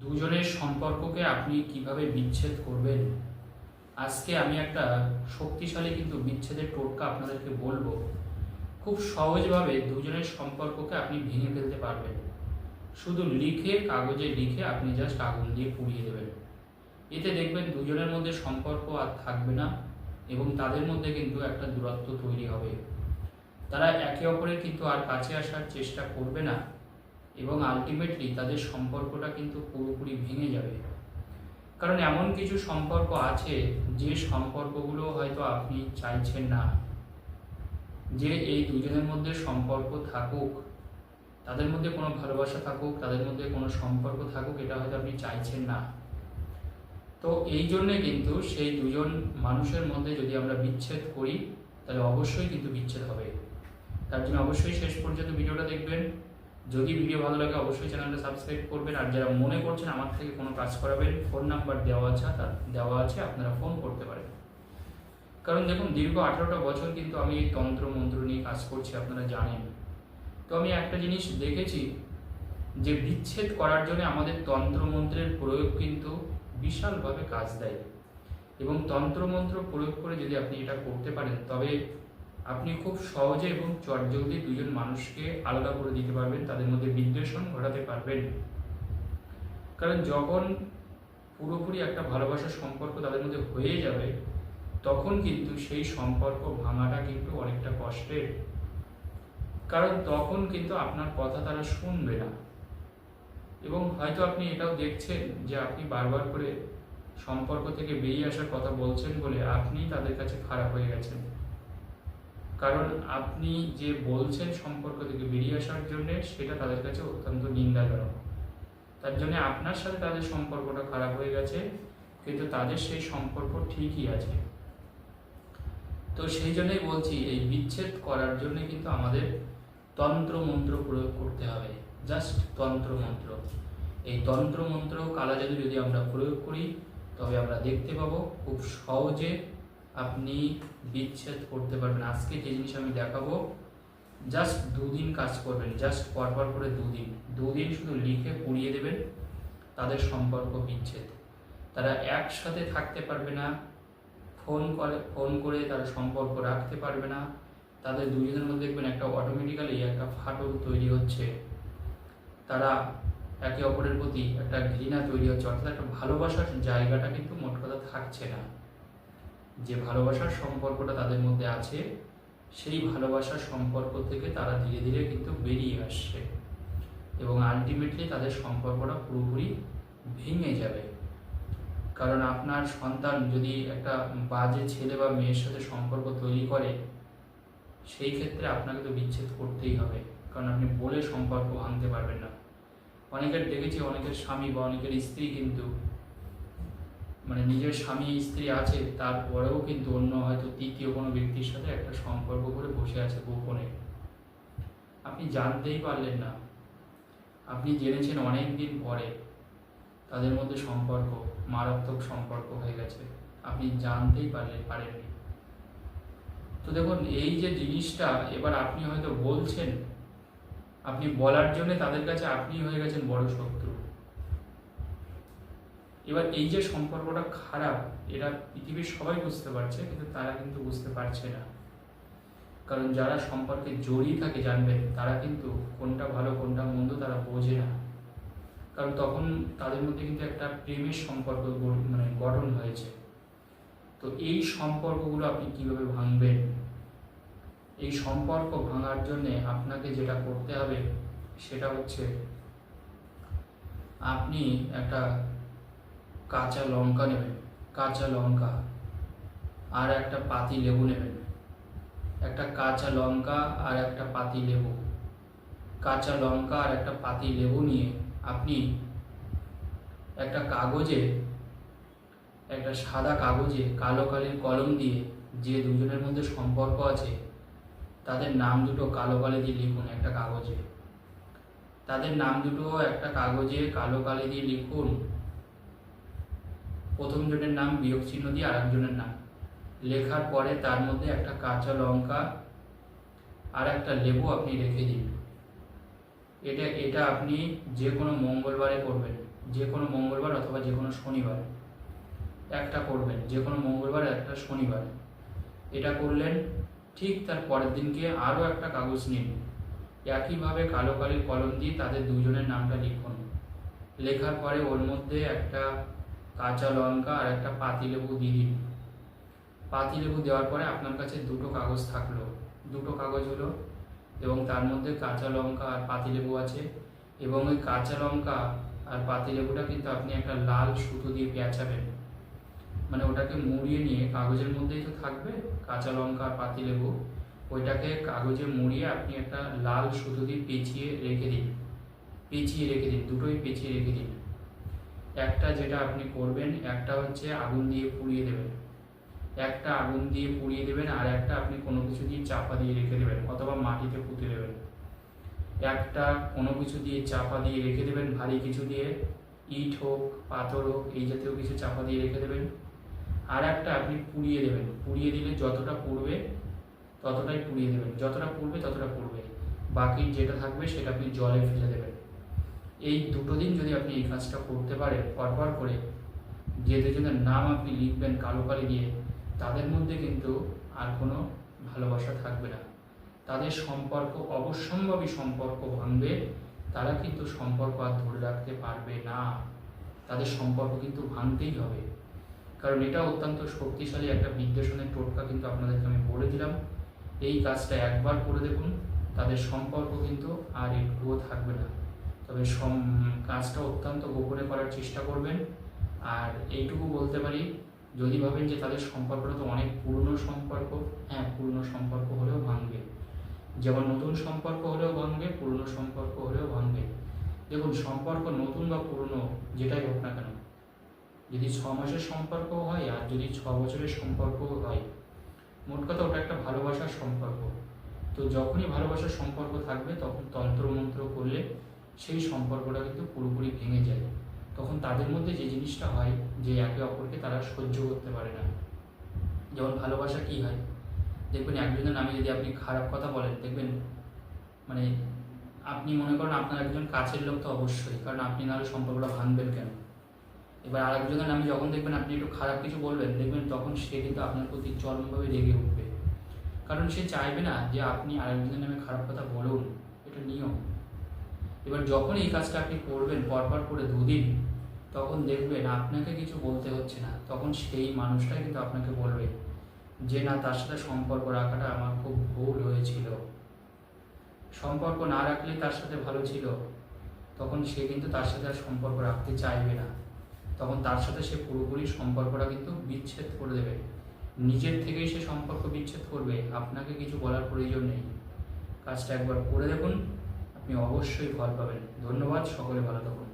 দুজনের সম্পর্ককে আপনি কীভাবে বিচ্ছেদ করবেন? আজকে আমি একটা শক্তিশালী কিন্তু বিচ্ছেদের টোটকা আপনাদেরকে বলব। খুব সহজভাবে দুজনের সম্পর্ককে আপনি ভেঙে ফেলতে পারবেন। শুধু লিখে, কাগজে লিখে আপনি জাস্ট আগুন দিয়ে পুড়িয়ে দেবেন। এতে দেখবেন দুজনের মধ্যে সম্পর্ক আর থাকবে না এবং তাদের মধ্যে কিন্তু একটা দূরত্ব তৈরি হবে। তারা একে অপরের কিন্তু আর কাছে আসার চেষ্টা করবে না। এবং আলটিমেটলি তাদের সম্পর্কটা কিন্তু পুরোপুরি ভেঙে যাবে। কারণ এমন কিছু সম্পর্ক আছে, যে সম্পর্কগুলো হয়তো আপনি চাইছেন না। যে এই দুজনের মধ্যে সম্পর্ক থাকুক, তাদের মধ্যে কোনো ভালোবাসা থাকুক, তাদের মধ্যে কোনো সম্পর্ক থাকুক, এটা হয়তো আপনি চাইছেন না। তো এই জন্যে কিন্তু সেই দুজন মানুষের মধ্যে যদি আমরা বিচ্ছেদ করি, তাহলে অবশ্যই কিন্তু বিচ্ছেদ হবে। তার জন্য অবশ্যই শেষ পর্যন্ত ভিডিওটা দেখবেন। যদি ভিডিও ভালো লাগে অবশ্যই চ্যানেলটা সাবস্ক্রাইব করবেন। আর যারা মনে করছেন আমার থেকে কোনো কাজ করাবেন ফোন নাম্বার দেওয়া আছে তার দেওয়া আছে, আপনারা ফোন করতে পারেন। কারণ দেখুন, দীর্ঘ আঠারোটা বছর কিন্তু আমি এই তন্ত্র মন্ত্র নিয়ে কাজ করছি, আপনারা জানেন। তো আমি একটা জিনিস দেখেছি যে বিচ্ছেদ করার জন্য আমাদের তন্ত্রমন্ত্রের প্রয়োগ কিন্তু বিশালভাবে কাজ দেয়। এবং তন্ত্রমন্ত্র প্রয়োগ করে যদি আপনি এটা করতে পারেন, তবে আপনি খুব সহজে এবং চটজলদি দুজন মানুষকে আলাদা করে দিতে পারবেন, তাদের মধ্যে বিদ্বেষণ ঘটাতে পারবেন। কারণ যখন পুরোপুরি একটা ভালোবাসার সম্পর্ক তাদের মধ্যে হয়ে যাবে, তখন কিন্তু সেই সম্পর্ক ভাঙাটা কিন্তু অনেকটা কষ্টের। কারণ তখন কিন্তু আপনার কথা তারা শুনবে না। এবং হয়তো আপনি এটাও দেখছেন যে আপনি বারবার করে সম্পর্ক থেকে বেরিয়ে আসার কথা বলছেন বলে আপনি তাদের কাছে খারাপ হয়ে গেছেন। কারণ আপনি যে বলছেন সম্পর্ক থেকে বেরিয়ে আসার জন্য, সেটা তাদের কাছে অত্যন্ত নিন্দাজনক। তার জন্য আপনার সাথে তাদের সম্পর্কটা খারাপ হয়ে গেছে, কিন্তু তাদের সেই সম্পর্ক ঠিকই আছে। তো সেই জন্যই বলছি, এই বিচ্ছেদ করার জন্য কিন্তু আমাদের তন্ত্র মন্ত্র প্রয়োগ করতে হবে। জাস্ট তন্ত্র মন্ত্র এই তন্ত্র মন্ত্র কালা জাদু যদি আমরা প্রয়োগ করি, তবে আমরা দেখতে পাবো খুব সহজে আপনি বিচ্ছেদ করতে পারবেন। আজকে যে জিনিস আমি দেখাবো জাস্ট দুদিন কাজ করবেন জাস্ট পরপর করে দুদিন। দুদিন শুধু লিখে পুড়িয়ে দেবেন, তাদের সম্পর্ক বিচ্ছেদ। তারা একসাথে থাকতে পারবে না, ফোন করে ফোন করে তারা সম্পর্ক রাখতে পারবে না। তাদের দুজনের মধ্যে দেখবেন একটা অটোমেটিক্যালি একটা ফাটল তৈরি হচ্ছে। তারা একে অপরের প্রতি একটা ঘৃণা তৈরি হচ্ছে, অর্থাৎ একটা ভালোবাসার জায়গাটা কিন্তু মোট কথা থাকছে না। যে ভালোবাসার সম্পর্কটা তাদের মধ্যে আছে, সেই ভালোবাসার সম্পর্ক থেকে তারা ধীরে ধীরে কিন্তু বেরিয়ে আসছে। এবং আলটিমেটলি তাদের সম্পর্কটা পুরোপুরি ভেঙে যাবে। কারণ আপনার সন্তান যদি একটা বাজে ছেলে বা মেয়ের সাথে সম্পর্ক তৈরি করে, সেই ক্ষেত্রে আপনাকে তো বিচ্ছেদ করতেই হবে। কারণ আপনি বলে সম্পর্ক ভাঙতে পারবেন না। অনেকের দেখেছি, অনেকের স্বামী বা অনেকের স্ত্রী কিন্তু মানে নিজের স্বামী, স্ত্রী আছে, তারপরেও কিন্তু অন্য হয়তো তৃতীয় কোনো ব্যক্তির সাথে একটা সম্পর্ক করে বসে আছে গোপনে। আপনি জানতেই পারলেন না। আপনি জেনেছেন অনেক দিন পরে। তাদের মধ্যে সম্পর্ক, মারাত্মক সম্পর্ক হয়ে গেছে। আপনি জানতেই পারলেন, পারেননি। তো দেখুন, এই যে জিনিসটা এবার আপনি হয়তো বলছেন, আপনি বলার জন্য তাদের কাছে আপনি হয়ে গেছেন বড় শত্রু। এবার এই যে সম্পর্কটা খারাপ এরা পৃথিবীর সবাই বুঝতে পারছে, কিন্তু তারা কিন্তু বুঝতে পারছে না। কারণ যারা সম্পর্কে জড়িয়ে থাকে জানবেন তারা কিন্তু কোনটা ভালো, কোনটা মন্দ তারা বোঝে না। কারণ তখন তাদের মধ্যে কিন্তু একটা প্রেমের সম্পর্ক মানে গঠন হয়েছে। তো এই সম্পর্কগুলো আপনি কীভাবে ভাঙবেন? এই সম্পর্ক ভাঙার জন্য আপনাকে যেটা করতে হবে, সেটা হচ্ছে আপনি একটা কাঁচা লঙ্কা নেবেন, কাঁচা লঙ্কা আর একটা পাতি লেবু নেবেন। একটা কাঁচা লঙ্কা আর একটা পাতি লেবু। কাঁচা লঙ্কা আর একটা পাতি লেবু নিয়ে আপনি একটা কাগজে, একটা সাদা কাগজে কালো কালির কলম দিয়ে যে দুজনের মধ্যে সম্পর্ক আছে, তাদের নাম দুটো কালো কালি দিয়ে লিখুন একটা কাগজে। তাদের নাম দুটো একটা কাগজে কালো কালি দিয়ে লিখুন প্রথম জনের নাম, বিয়োগ চিহ্ন দিয়ে আরেকজনের নাম। লেখার পরে তার মধ্যে একটা কাঁচা লঙ্কা আর একটা লেবু আপনি রেখে দিন। এটা এটা আপনি যে কোনো মঙ্গলবারে করবেন, যে কোনো মঙ্গলবার অথবা যে কোনো শনিবার। একটা করবেন, যে কোনো মঙ্গলবার একটা শনিবার। এটা করলেন, ঠিক তার পরের দিনকে আরও একটা কাগজ নিন। একইভাবে কালো কালির কলম দিয়ে তাদের দুজনের নামটা লিখুন। লেখার পরে ওর মধ্যে একটা কাঁচা লঙ্কা আর একটা পাতিলেবু দিয়ে দিন পাতিলেবু দেওয়ার পরে আপনার কাছে দুটো কাগজ থাকল। দুটো কাগজ হলো এবং তার মধ্যে কাঁচা লঙ্কা আর পাতিলেবু আছে এবং ওই কাঁচা লঙ্কা আর পাতিলেবুটা কিন্তু আপনি একটা লাল সুতো দিয়ে পেঁচাবেন। মানে ওটাকে মুড়িয়ে নিয়ে কাগজের মধ্যেই তো থাকবে, কাঁচা লঙ্কা আর পাতিলেবু, ওইটাকে কাগজে মুড়িয়ে আপনি একটা লাল সুতো দিয়ে পেঁচিয়ে রেখে দিন। পেঁচিয়ে রেখে দিন, দুটোই পেঁচিয়ে রেখে দিন। একটা যেটা আপনি করবেন, একটা হচ্ছে আগুন দিয়ে পুড়িয়ে দেবেন। একটা আগুন দিয়ে পুড়িয়ে দেবেন আর একটা আপনি কোনো কিছু দিয়ে চাপা দিয়ে রেখে দেবেন অথবা মাটিতে পুঁতে দেবেন। একটা কোনো কিছু দিয়ে চাপা দিয়ে রেখে দেবেন, ভারী কিছু দিয়ে, ইট হোক, পাথর হোক, এই জাতীয় কিছু চাপা দিয়ে রেখে দেবেন। আর একটা আপনি পুড়িয়ে দেবেন। পুড়িয়ে দিলে যতটা পুড়বে, ততটাই পুড়িয়ে দেবেন। যতটা পুড়বে, ততটা পুড়বে। বাকি যেটা থাকবে, সেটা আপনি জলে ফেলে দেবেন। এই দুটো দিন যদি আপনি এই কাজটা করতে পারেন, পরপর করে, যে দুজনের নাম আপনি লিখবেন কালো কালি দিয়ে, তাদের মধ্যে কিন্তু আর কোনো ভালোবাসা থাকবে না। তাদের সম্পর্ক অবশ্যম্ভাবী সম্পর্ক ভাঙবে, তারা কিন্তু সম্পর্ক আর ধরে রাখতে পারবে না। তাদের সম্পর্ক কিন্তু ভাঙতেই হবে। কারণ এটা অত্যন্ত শক্তিশালী একটা বিদ্বেষণের টোটকা কিন্তু আপনাদেরকে আমি বলে দিলাম। এই কাজটা একবার করে দেখুন, তাদের সম্পর্ক কিন্তু আর একটুও থাকবে না। তবে কাজটা অত্যন্ত গোপনে করার চেষ্টা করবেন। আর এইটুকু বলতে পারি, যদি ভাবেন যে তাদের সম্পর্কটা তো অনেক পুরনো সম্পর্ক হ্যাঁ পুরনো সম্পর্ক হলেও ভাঙবে। যেমন নতুন সম্পর্ক হলেও ভাঙবে, পুরনো সম্পর্ক হলেও ভাঙবে। দেখুন, সম্পর্ক নতুন বা পুরনো, যেটাই হোক না কেন, যদি ছ মাসের সম্পর্ক হয় আর যদি ছ বছরের সম্পর্ক হয়, মোট কথা ওটা একটা ভালোবাসার সম্পর্ক। তো যখনই ভালোবাসার সম্পর্ক থাকবে, তখন তন্ত্রমন্ত্র করলে সেই সম্পর্কটা কিন্তু পুরোপুরি ভেঙে যায়। তখন তাদের মধ্যে যে জিনিসটা হয়, যে একে অপরকে তারা সহ্য করতে পারে না। যেমন ভালোবাসা কি হয়? দেখবেন একজনের নামে যদি আপনি খারাপ কথা বলেন, দেখবেন মানে আপনি মনে করেন আপনার একজন কাছের লোক তো অবশ্যই, কারণ আপনি নাহলে সম্পর্কটা ভাঙবেন কেন? এবার আরেকজনের নামে যখন দেখবেন আপনি একটু খারাপ কিছু বলবেন, দেখবেন তখন সে কিন্তু আপনার প্রতি চরমভাবে রেগে উঠবে। কারণ সে চাইবে না যে আপনি আরেকজনের নামে খারাপ কথা বলুন, এটা নিয়ম। এবার যখন এই কাজটা আপনি করবেন, পরপর করে দুদিন, তখন দেখবেন আপনাকে কিছু বলতে হচ্ছে না। তখন সেই মানুষটাই কিন্তু আপনাকে বলবে যে, না, তার সাথে সম্পর্ক রাখাটা আমার খুব ভুল হয়েছিল। সম্পর্ক না রাখলে তার সাথে ভালো ছিল। তখন সে কিন্তু তার সাথে আর সম্পর্ক রাখতে চাইবে না। তখন তার সাথে সে পুরোপুরি সম্পর্কটা কিন্তু বিচ্ছেদ করে দেবে। নিজের থেকেই সে সম্পর্ক বিচ্ছেদ করবে। আপনাকে কিছু বলার প্রয়োজন নেই। কাজটা একবার করে দেখুন। আপনি অবশ্যই ফল পাবেন। ধন্যবাদ সকলে ভালো থাকুন।